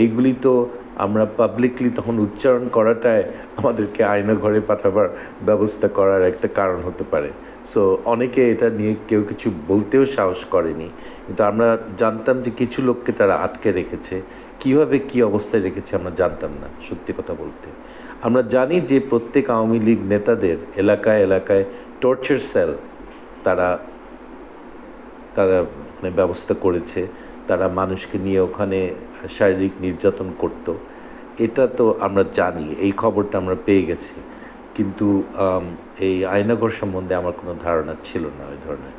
এইগুলি তো আমরা পাবলিকলি তখন উচ্চারণ করাটাই আমাদেরকে আয়না ঘরে পাঠাবার ব্যবস্থা করার একটা কারণ হতে পারে। সো অনেকে এটা নিয়ে কেউ কিছু বলতেও সাহস করেনি। কিন্তু আমরা জানতাম যে কিছু লোককে তারা আটকে রেখেছে। কীভাবে কি অবস্থায় রেখেছে আমরা জানতাম না, সত্যি কথা বলতে। আমরা জানি যে প্রত্যেক আওয়ামী লীগ নেতাদের এলাকায় এলাকায় টর্চার সেল তারা তারা ওখানে ব্যবস্থা করেছে। তারা মানুষকে নিয়ে ওখানে শারীরিক নির্যাতন করত। এটা তো আমরা জানি, এই খবরটা আমরা পেয়ে গেছি। কিন্তু এই আয়নাঘর সম্বন্ধে আমার কোনো ধারণা ছিল না, ওই ধরনের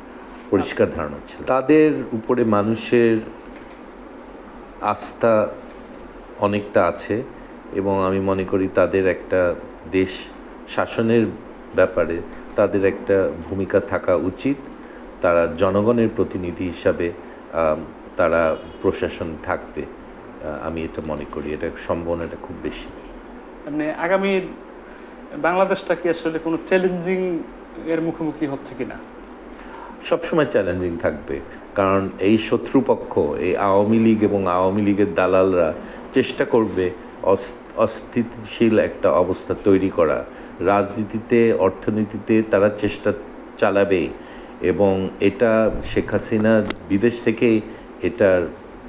পরিষ্কার ধারণা ছিল তাদের উপরে মানুষের আস্থা অনেকটা আছে এবং আমি মনে করি তাদের একটা দেশ শাসনের ব্যাপারে তাদের একটা ভূমিকা থাকা উচিত। তারা জনগণের প্রতিনিধি হিসাবে তারা প্রশাসন থাকবে আমি এটা মনে করি। এটা সম্ভাবনাটা খুব বেশি। মানে আগামী বাংলাদেশটা কি আসলে কোনো চ্যালেঞ্জিং এর মুখোমুখি হচ্ছে কিনা? সবসময় চ্যালেঞ্জিং থাকবে। কারণ এই শত্রুপক্ষ এই আওয়ামী লীগ এবং আওয়ামী লীগের দালালরা চেষ্টা করবে অস- অস্থিতিশীল একটা অবস্থা তৈরি করা। রাজনীতিতে অর্থনীতিতে তারা চেষ্টা চালাবে এবং এটা শেখ হাসিনা বিদেশ থেকেই এটার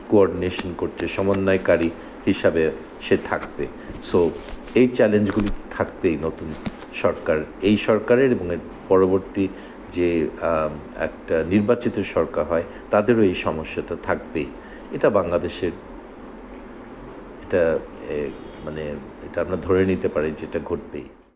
কোঅর্ডিনেশন করছে, সমন্বয়কারী হিসাবে সে থাকবে। সো এই চ্যালেঞ্জগুলি থাকবেই নতুন সরকার। এই সরকারের এবং এর পরবর্তী যে একটা নির্বাচিত সরকার হয়, তাদেরও এই সমস্যাটা থাকবেই। এটা বাংলাদেশের এটা মানে এটা আমরা ধরে নিতে পারি যেটা ঘটবেই।